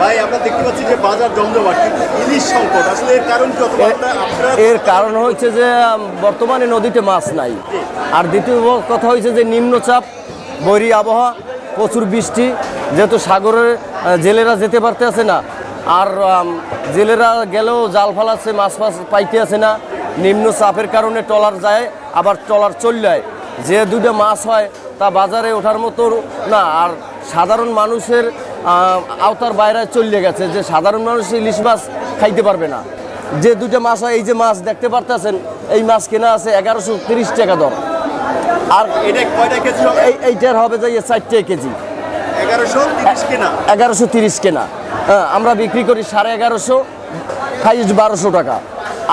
ভাই আমরা দেখতে পাচ্ছি যে বাজার জমজমাট কিন্তু ইলিশ সংকট আসলে এর কারণ কি এর কারণ হচ্ছে যে বর্তমানে নদীতে মাছ নাই। আর দ্বিতীয় কথা হচ্ছে যে নিম্নচাপ বৈরী আবহাওয়া প্রচুর বৃষ্টি যেহেতু সাগরের আহ, জেলেরা যেতে পারতে আছে না। আর জেলেরা গেলেও জাল ফালাচ্ছে মাছ ফাছ পাইতে আছে না। নিম্ন চাপের কারণে টলার যায় আবার টলার চল যায় যে দুটো মাছ হয় তা বাজারে ওঠার মতো না। আর সাধারণ মানুষের আওতার বাইরে চলে গেছে যে সাধারণ মানুষ ইলিশ মাছ খাইতে পারবে না। যে দুটো মাছ হয় এই যে মাছ দেখতে পারতেছেন এই মাছ কেনা আছে এগারোশো তিরিশ টাকা দর। আর এটা কেজি এই এইটার হবে যে চারটে কেজি। এগারোশো তিরিশ কেনা? হ্যাঁ আমরা বিক্রি করি সাড়ে এগারোশো খাইজ বারোশো টাকা।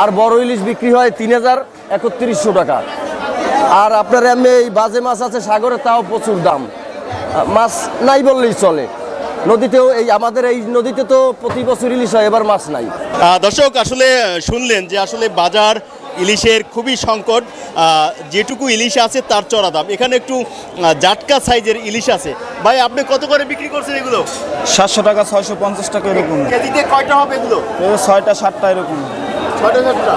আর বড় ইলিশ বিক্রি হয় তিন হাজার একত্রিশশো টাকা। আর আপনার এমনি এই বাজে মাছ আছে সাগরে তাও প্রচুর দাম। মাছ নাই বললেই চলে। নদীতেও এই আমাদের এই নদীতে তো প্রতি বছর ইলিশ হয় এবার মাছ নাই। দর্শক আসলে শুনলেন যে আসলে বাজার ইলিশের খুবই সংকট। যেটুকু ইলিশ আছে তার চড়া দাম। এখানে একটু জাটকা সাইজের ইলিশ আছে। ভাই আপনি কত করে বিক্রি করছেন এগুলো? সাতশো টাকা ছয়শো পঞ্চাশ টাকা এরকম। কেজিতে কয়টা হবে এগুলো? ছয়টা সাতটা এরকম। ছয়টা সাতটা।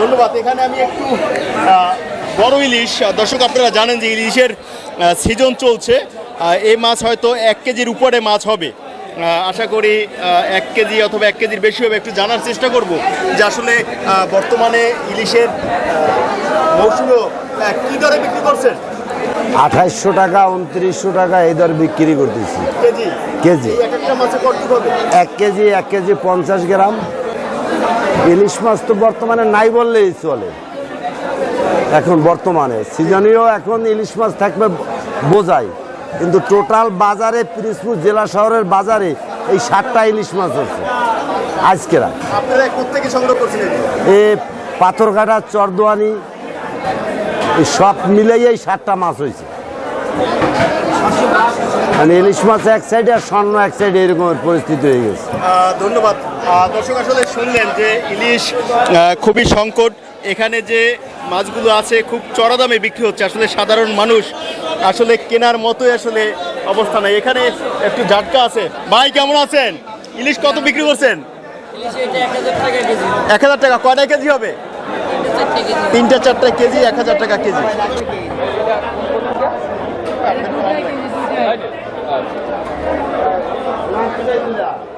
ধন্যবাদ। এখানে আমি একটু বড় ইলিশ। দর্শক আপনারা জানেন যে ইলিশের সিজন চলছে। এই মাছ হয়তো এক কেজির উপরে মাছ হবে। আশা করি এক কেজি অথবা এক কেজির বেশি হবে একটু জানার চেষ্টা করব যে আসলে বর্তমানে ইলিশের মৌসুমেও কি দরে বিক্রি করছেন? আঠাইশশো টাকা উনত্রিশশো টাকা এই দর বিক্রি করতেছি। কেজি? এক কেজি এক কেজি পঞ্চাশ গ্রাম। ইলিশ মাছ তো বর্তমানে নাই বললেই চলে। এখন বর্তমানে সিজনীয় এখন ইলিশ মাছ থাকবে বোঝাই। কিন্তু টোটাল বাজারে পিরিজপুর জেলা শহরের বাজারে এই ষাটটা ইলিশ মাছ আছে আজকেরা এ পাথরঘাটা চরদোয়ানি এই সব মিলেই এই ষাটটা মাছ হয়েছে। মানে ইলিশ মাছ এক সাইডে আর স্বর্ণ এক সাইডে এরকমের পরিস্থিতি হয়ে গেছে। ধন্যবাদ। দর্শক আসলে শুনলেন যে ইলিশ খুবই সংকট। এখানে যে মাছগুলো আছে খুব চড়া দামে বিক্রি হচ্ছে। আসলে সাধারণ মানুষ আসলে কেনার মতোই আসলে অবস্থা নাই। এখানে একটু ঝাটকা আছে। ভাই, কেমন আছেন? ইলিশ কত বিক্রি করছেন? এক হাজার টাকা কয়টা কেজি হবে? তিনটা চারটা কেজি, এক হাজার টাকা কেজি। 快点啊啊啊啊啊。